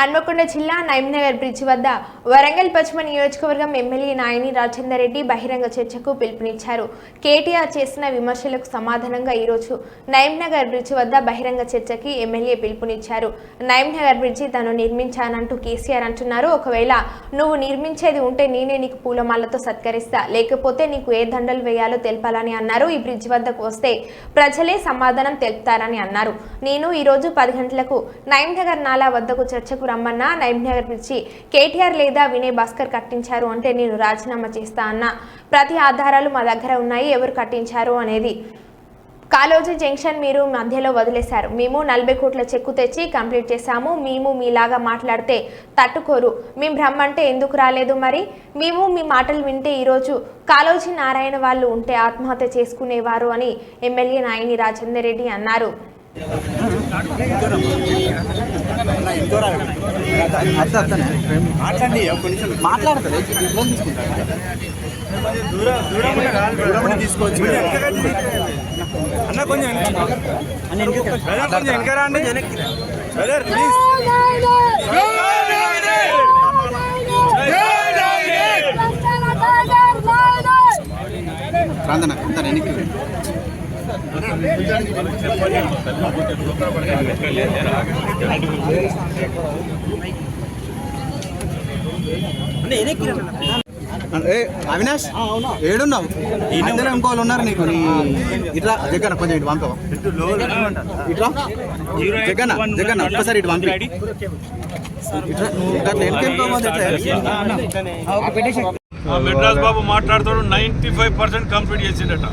హన్మకొండ జిల్లా నైమ్నగర్ బ్రిడ్జ్ వద్ద వరంగల్ పశ్చిమ నియోజకవర్గం ఎమ్మెల్యే నాయని రాజేందర్ రెడ్డి బహిరంగ చర్చకు పిలుపునిచ్చారు. కేటీఆర్ చేసిన విమర్శలకు సమాధానంగా ఈరోజు నైమ్నగర్ బ్రిడ్జ్ వద్ద బహిరంగ చర్చకి ఎమ్మెల్యే పిలుపునిచ్చారు. నైమ్నగర్ బ్రిడ్జి తను నిర్మించానంటూ కేసీఆర్ అంటున్నారు. ఒకవేళ నువ్వు నిర్మించేది ఉంటే నేనే నీకు పూలమాలతో సత్కరిస్తా. లేకపోతే నీకు ఏ దండలు వేయాలో తెలపాలని అన్నారు. ఈ బ్రిడ్జ్ వద్దకు వస్తే ప్రజలే సమాధానం తెలుపుతారని అన్నారు. నేను ఈరోజు పది గంటలకు నైమ్నగర్ నాలా వద్దకు చర్చకు రమ్మన్నా నైమ్నగర్ పిలిచి కేటీఆర్ లేదా వినయ్ భాస్కర్ కట్టించారు అంటే నేను రాజీనామా చేస్తా అన్న. ప్రతి ఆధారాలు మా దగ్గర ఉన్నాయి ఎవరు కట్టించారు అనేది. కాలోజీ జంక్షన్ మీరు మధ్యలో వదిలేశారు. మేము నలభై కోట్ల చెక్కు తెచ్చి కంప్లీట్ చేశాము. మేము మీలాగా మాట్లాడితే తట్టుకోరు. మేము రమ్మంటే ఎందుకు రాలేదు మరి? మేము మీ మాటలు వింటే ఈరోజు కాలోజీ నారాయణ వాళ్ళు ఉంటే ఆత్మహత్య చేసుకునేవారు అని ఎమ్మెల్యే నాయని రాజేందర్ రెడ్డి అన్నారు. మాట్లాడండి ఒక్క నిమిషం మాట్లాడతారు తీసుకోవచ్చు అన్న కొంచెం కొంచెం వెనక రండి బ్రదర్ ప్లీజ్ ప్రాంతన వెనక్కి అవినాష్ ఏడున్నావు? మధ్యలో ఇంకోళ్ళు ఉన్నారు నీకు? నీ ఇట్లా జగన్ కొంచెం ఇటు పంపవా? ఇట్లా? జగన్ జగన్ ఒక్కసారి ఇటు పంపి. ఇట్లా నువ్వు అట్లా మెడ్రాస్ బాబు మాట్లాడుతాడు నైన్టీ ఫైవ్ పర్సెంట్ కంప్లీట్ చేసిండట.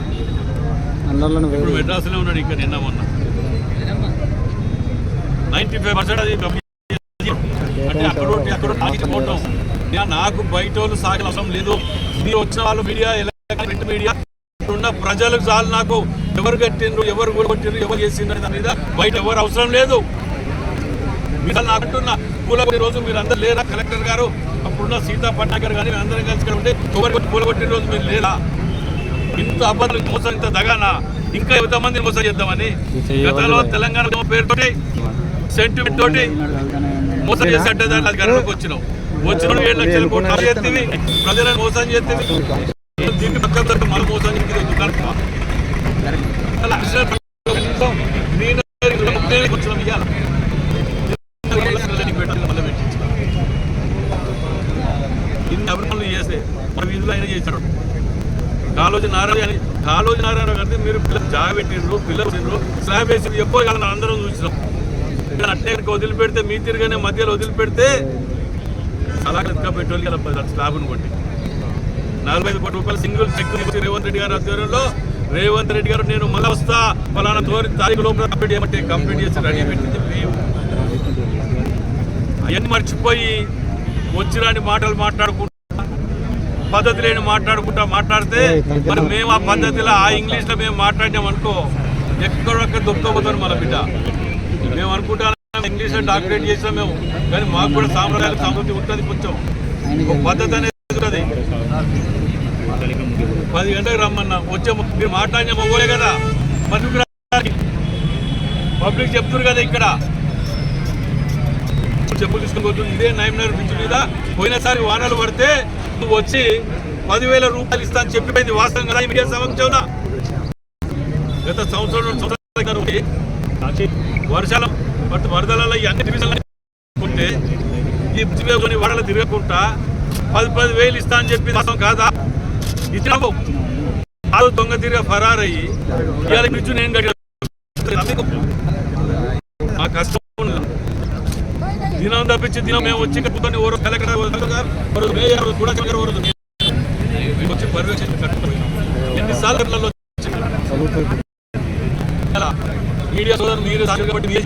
ఇప్పుడు మెడ్రాస్లో ఉన్నాడు ఇంకా నిన్న మొన్న. నైన్టీ ఫైవ్ పర్సెంట్ అది. అంటే అక్కడ అక్కడ నాకు బయట వాళ్ళు సాగే అవసరం లేదు. మీరు వచ్చిన వాళ్ళు మీడియా ప్రింట్ మీడియా ఉన్న ప్రజలకు చాలు నాకు. ఎవరు కట్టిండ్రు ఎవరు కొట్టిండ్రు ఎవరు చేసిండ్రు దాని మీద బయట ఎవరు అవసరం లేదు. మీరు నాకు అంటున్న. పూలగొట్టి రోజు మీరు అందరు లేరా? కలెక్టర్ గారు అప్పుడున్న సీతా పట్నాయక్ గారు అందరం కలిసి ఇక్కడ ఉంటే ఎవరు కొట్టి పూలగొట్టిన రోజు మీరు లేరా? ఇంత అబ్బాయిలు మోసం ఇంత దగానా? ఇంకా ఎంతమంది మోసం చేద్దామని గతంలో తెలంగాణ పేరుతోటి సెంటిమెంట్ తోటి మోసం చేసే అడ్డదారులు అధికారంలోకి వచ్చినాం. వచ్చిన ఏడు లక్షల కోట్లు చేస్తేవి ప్రజలను మోసం చేస్తేవి దీన్ని పక్కన మన మోసం ఇన్ని చేస్తే మన వీధులు చేశాడు. కాలోజీ నారాయణ అని కాలోజీ నారాయణ గారిని మీరు పిల్లలు జాగ పెట్టిండ్రు పిల్లలు పెట్టిండ్రు. స్లాబ్ వేసి ఎప్పుడు కాలం అందరం చూసినాం. అట్టే వదిలిపెడితే మీ తిరిగానే మధ్యలో వదిలిపెడితే అలాగే కనుక కదా స్లాబ్ను కొట్టి. నలభై ఐదు కోట్ల రూపాయలు సింగిల్ చెక్ ఇచ్చి రేవంత్ రెడ్డి గారి ఆధ్వర్యంలో రేవంత్ రెడ్డి గారు నేను మళ్ళీ వస్తా ఫలానా తోరి తారీఖు లోపల కంప్లీట్ చేయమంటే కంప్లీట్ చేసి రెడీ పెట్టి చెప్పి అవన్నీ మర్చిపోయి వచ్చిరాని మాటలు మాట్లాడుకుంటూ పద్ధతి లేని మాట్లాడుకుంటా మాట్లాడితే మరి మేము ఆ పద్ధతిలో ఆ ఇంగ్లీష్లో మేము మాట్లాడినాం అనుకో ఎక్కడొక్కడ దొరకపోతారు మన బిడ్డ. మేము అనుకుంటాం ఇంగ్లీష్లో డాక్టరేట్ చేసాం మేము కానీ మాకు కూడా సాంప్రదాయాలు సంస్కృతి ఉంటుంది కొంచెం. ఒక పద్ధతి అనేది ఉంటుంది పది గంటలకు రమ్మన్నా వచ్చే మీరు మాట్లాడిన మొగోలే కదా. మరి పబ్లిక్ చెప్తున్నారు కదా ఇక్కడ. చెప్పులు తీసుకుని పోతుంది ఇదే నైమ్నర్ బ్రిడ్జ్ మీద. పోయినసారి వానలు పడితే నువ్వు వచ్చి పదివేల రూపాయలు ఇస్తా అని చెప్పిపోయింది వాస్తవం కదా మీడియా సమక్షంలో గత సంవత్సరం సంవత్సరాల వర్షాల బట్ వరదలలో అన్ని డివిజన్లే ఈ బ్రిడ్జ్ మీద కొన్ని తిరగకుండా పది పది వేలు ఇస్తా అని చెప్పి వాస్తవం కాదా? ఇచ్చినావు. కాదు దొంగ తిరిగి ఫరారయ్యి. ఇవాళ బ్రిడ్జ్ నేను కట్టాను కష్టం దినం తప్పించి దినం మేము వచ్చి కూర్చొని ఓరో కలెక్టర్ ఓరో మేయర్ కూడా గారు. ఓరో వచ్చి పర్యవేక్షణ కట్టుకుపోయినాం. ఎన్నిసార్లు ఇళ్ళలో మీడియా సోదరులు మీరు కాబట్టి మీరే